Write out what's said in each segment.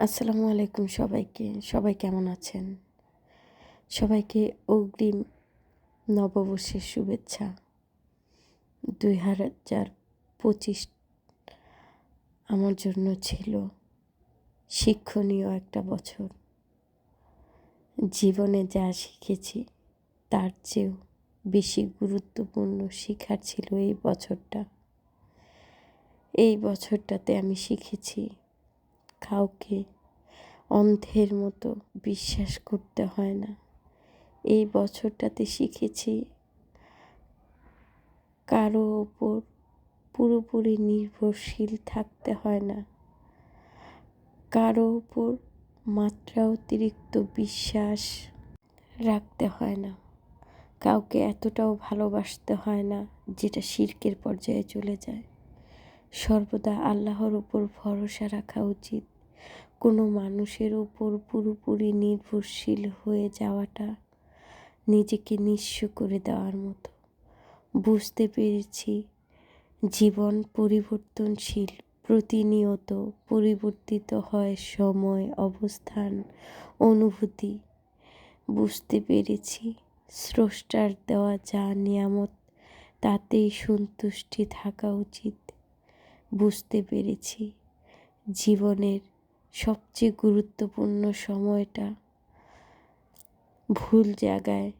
আসসালামু আলাইকুম সবাইকে। সবাই কেমন আছেন? সবাইকে অগ্রিম নববর্ষের শুভেচ্ছা। দুই হাজার পঁচিশ আমার জন্য ছিল শিক্ষণীয় একটা বছর। জীবনে যা শিখেছি, তার চেয়েও বেশি গুরুত্বপূর্ণ শিখার ছিল এই বছরটা। এই বছরটাতে আমি শিখেছি কাউকে অন্ধের মতো বিশ্বাস করতে হয় না। এই বছরটাতে শিখেছি কারও ওপর পুরোপুরি নির্ভরশীল থাকতে হয় না। কারও ওপর মাত্রা অতিরিক্ত বিশ্বাস রাখতে হয় না। কাউকে এতটাও ভালোবাসতে হয় না যেটা শির্কের পর্যায়ে চলে যায়। সর্বদা আল্লাহর উপর ভরসা রাখা উচিত। কোনো মানুষের ওপর পুরোপুরি নির্ভরশীল হয়ে যাওয়াটা নিজেকে নিঃস্ব করে দেওয়ার মতো। বুঝতে পেরেছি, জীবন পরিবর্তনশীল, প্রতিনিয়ত পরিবর্তিত হয় সময়, অবস্থান, অনুভূতি। বুঝতে পেরেছি, স্রষ্টার দেওয়া যা নিয়ামত, তাতেই সন্তুষ্টি থাকা উচিত। বুঝতে পেরেছি, জীবনের সবচেয়ে গুরুত্বপূর্ণ সময়টা ভুল জায়গায়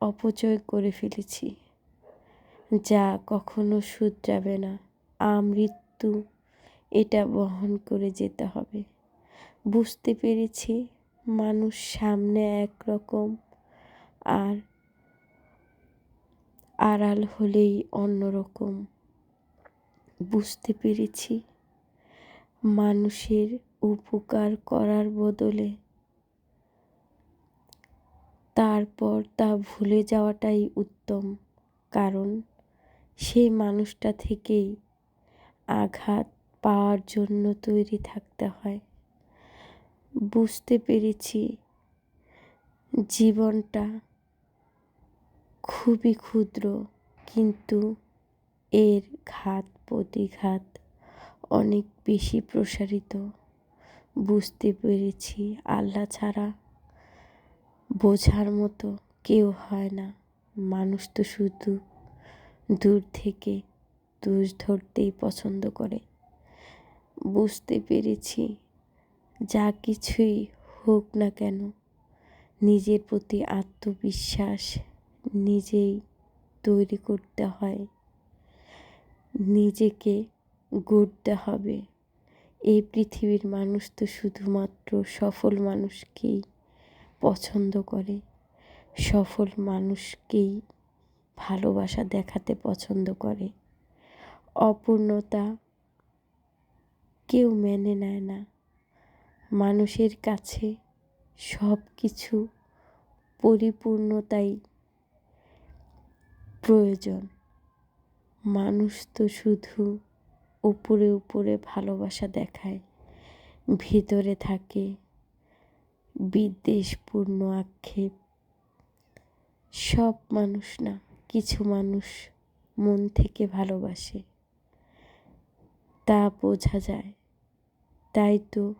অপচয় করে ফেলেছি, যা কখনো শুধরাবে না। আমৃত্যু এটা বহন করে যেতে হবে। বুঝতে পেরেছি, মানুষ সামনে একরকম আর আড়াল হলেই অন্যরকম। বুঝতে পেরেছি, মানুষের উপকার করার বদলে। তারপর তা ভুলে যাওয়াটাই উত্তম, কারণ সেই মানুষটা থেকেই আঘাত পাওয়ার জন্য তৈরি থাকতে হয়। বুঝতে পেরেছি, জীবনটা খুবই ক্ষুদ্র, কিন্তু এর ঘাত, প্রতিঘাত অনেক বেশি প্রসারিত। বুঝতে পেরেছি, আল্লাহ ছাড়া বোঝার মতো কেউ হয় না। মানুষ তো শুধু দূর থেকে দোষ ধরতেই পছন্দ করে। বুঝতে পেরেছি, যা কিছুই হোক না কেন, নিজের প্রতি আত্মবিশ্বাস নিজেই তৈরি করতে হয়। নিজেকে গড়তে হবে। এই পৃথিবীর মানুষ তো শুধুমাত্র সফল মানুষকেই পছন্দ করে। সফল মানুষকেই ভালোবাসা দেখাতে পছন্দ করে। অপূর্ণতা কেউ মেনে নেয় না। মানুষের কাছে সব কিছু পরিপূর্ণতাই প্রয়োজন। মানুষ তো শুধু উপরে উপরে ভালোবাসা দেখায়, ভিতরে থাকে বিদ্বেষপূর্ণ আক্ষেপ। সব মানুষ না, কিছু মানুষ মন থেকে ভালোবাসে। তা বোঝা যায়। তাই তো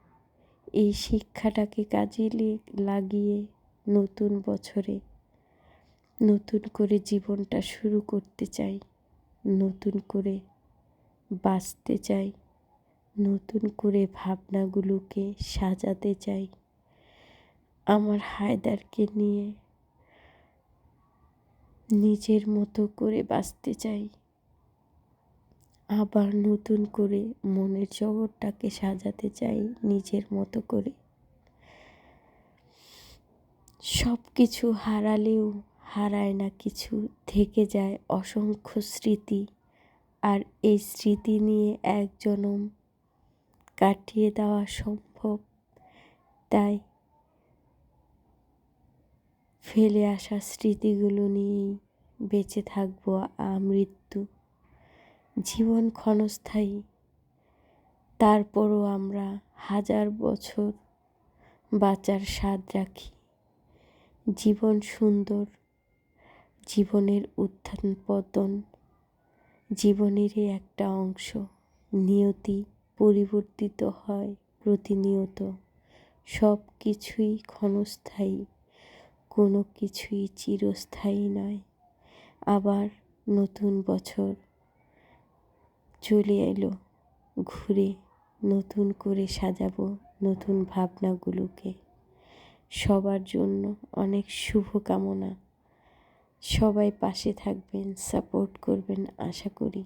এই শিক্ষাটাকে কাজে লাগিয়ে নতুন বছরে নতুন করে জীবনটা শুরু করতে চাই। নতুন করে বাঁচতে চাই। নতুন করে ভাবনাগুলোকে সাজাতে চাই। আমার হায়দারকে নিয়ে নিজের মতো করে বাঁচতে চাই। আবার নতুন করে মনের জগৎটাকে সাজাতে চাই নিজের মতো করে। সব কিছু হারালেও হারায় না কিছু, থেকে যায় অসংখ্য স্মৃতি। আর এই স্মৃতি নিয়ে এক জনম কাটিয়ে দেওয়া সম্ভব। তাই ফেলে আসা স্মৃতিগুলো নিয়েই বেঁচে থাকব আমৃত্যু। জীবন ক্ষণস্থায়ী। তারপরও আমরা হাজার বছর বাঁচার স্বাদ রাখি। জীবন সুন্দর, জীবনের উত্থান পতন। জীবনেরই একটা অংশ। নিয়তি পরিবর্তিত হয় প্রতিনিয়ত। সব কিছুই ক্ষণস্থায়ী, কোনো কিছুই চিরস্থায়ী নয়। আবার নতুন বছর চলে এলো, ঘুরে নতুন করে সাজাবো নতুন ভাবনাগুলোকে। সবার জন্য অনেক শুভকামনা। সবাই পাশে থাকবেন সাপোর্ট করবেন আশা করি।